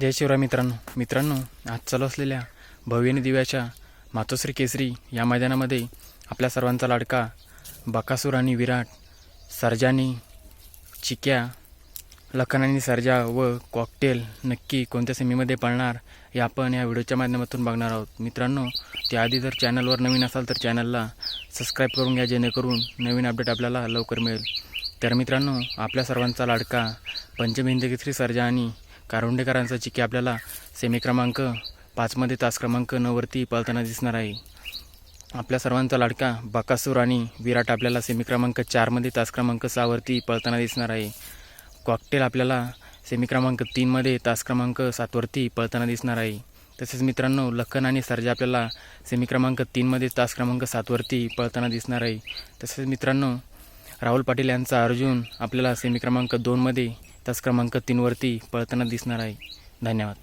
जय शिवराय मित्रांनो. मित्रांनो आज चालू असलेल्या भव्यनी दिव्याच्या मातोश्री केसरी या मैदानामध्ये आपल्या सर्वांचा लाडका बकासूर आणि विराट सरजानी चिक्या लखन आणि सरजा व कॉकटेल नक्की कोणत्या सेमीमध्ये पळणार हे आपण या व्हिडिओच्या माध्यमातून बघणार आहोत. मित्रांनो त्याआधी जर चॅनलवर नवीन असाल तर चॅनलला सबस्क्राईब करून घ्या जेणेकरून नवीन अपडेट आपल्याला लवकर मिळेल. तर मित्रांनो आपल्या सर्वांचा लाडका पंचम हिंद केसरी आणि कारुंडेकरांचा चिकी आपल्याला सेमी क्रमांक पाचमध्ये तास क्रमांक नऊवरती पळताना दिसणार आहे. आपल्या सर्वांचा लाडका बकासूर आणि विराट आपल्याला सेमी क्रमांक चारमध्ये तास क्रमांक सहावरती पळताना दिसणार आहे. कॉकटेल आपल्याला सेमी क्रमांक तीनमध्ये तास क्रमांक सातवरती पळताना दिसणार आहे. तसेच मित्रांनो लखन आणि सर्जा आपल्याला सेमी क्रमांक तीनमध्ये तास क्रमांक सातवरती पळताना दिसणार आहे. तसेच मित्रांनो राहुल पाटील यांचा अर्जुन आपल्याला सेमी क्रमांक दोनमध्ये तास क्रमांक तीनवरती पळताना दिसणार आहे. धन्यवाद.